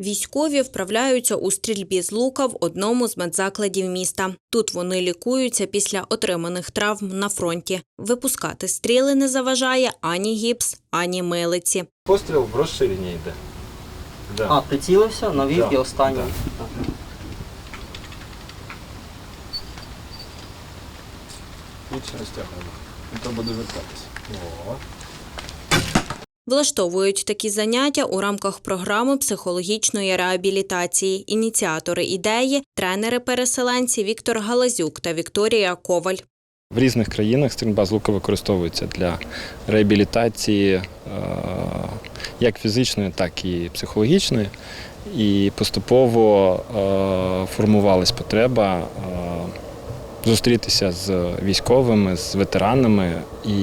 Військові вправляються у стрільбі з лука в одному з медзакладів міста. Тут вони лікуються після отриманих травм на фронті. Випускати стріли не заважає ані гіпс, ані милиці. Постріл в розширення йде. Да. А, прицілився, навів Да, і останній. да. Розтягуємо. І то буде вертатися. Влаштовують такі заняття у рамках програми психологічної реабілітації. Ініціатори ідеї тренери-переселенці Віктор Галазюк та Вікторія Коваль. В різних країнах стрільба з лука використовується для реабілітації е, як фізичної, так і психологічної. І поступово е, формувалась потреба е, зустрітися з військовими, з ветеранами і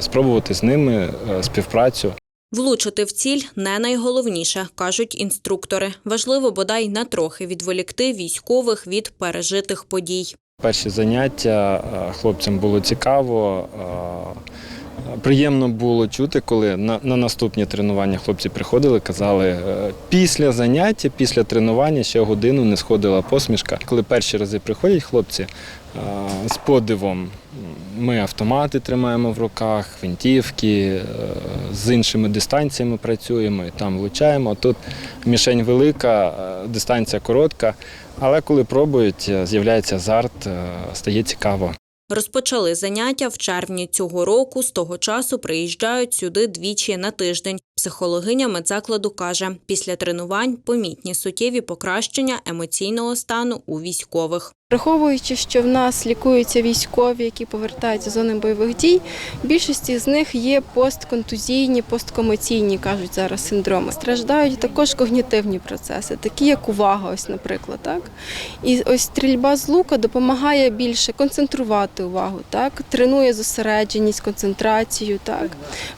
спробувати з ними е, співпрацю. Влучити в ціль не найголовніше, кажуть інструктори. Важливо бодай на трохи відволікти військових від пережитих подій. Перші заняття е, хлопцям було цікаво. Приємно було чути, коли на, на наступні тренування хлопці приходили, казали, е, після заняття, після тренування ще годину не сходила посмішка. Коли перші рази приходять хлопці е, з подивом, ми автомати тримаємо в руках, гвинтівки, е, з іншими дистанціями працюємо і там влучаємо. Тут мішень велика, дистанція коротка. Але коли пробують, з'являється азарт, стає цікаво. Розпочали заняття в червні цього року. З того часу приїжджають сюди двічі на тиждень. Психологиня медзакладу каже, після тренувань помітні суттєві покращення емоційного стану у військових. Враховуючи, що в нас лікуються військові, які повертаються з зони бойових дій, більшості з них є постконтузійні, посткомоційні, кажуть зараз синдроми. Страждають також когнітивні процеси, такі як увага, ось, наприклад. Так? І ось стрільба з лука допомагає більше концентрувати увагу, так? тренує зосередженість, концентрацію, так?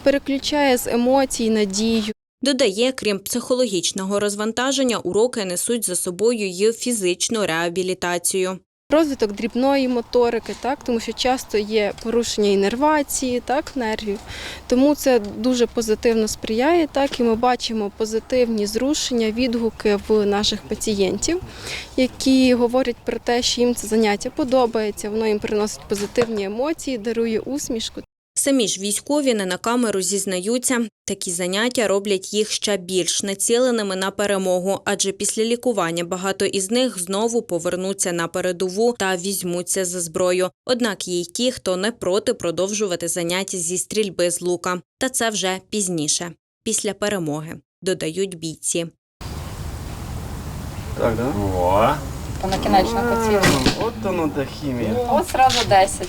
переключає з емоцій на дію. Додає, крім психологічного розвантаження, уроки несуть за собою й фізичну реабілітацію. Розвиток дрібної моторики, так тому що часто є порушення інервації, так нервів. Тому це дуже позитивно сприяє. Так і ми бачимо позитивні зрушення, відгуки в наших пацієнтів, які говорять про те, що їм це заняття подобається, воно їм приносить позитивні емоції, дарує усмішку. Самі ж військові не на камеру зізнаються, такі заняття роблять їх ще більш націленими на перемогу, адже після лікування багато із них знову повернуться на передову та візьмуться за зброю. Однак є й ті, хто не проти продовжувати заняття зі стрільби з лука. Та це вже пізніше, після перемоги, додають бійці. Так, да? О. Та на кінечну поцілу. От воно та хімія. От зразу 10.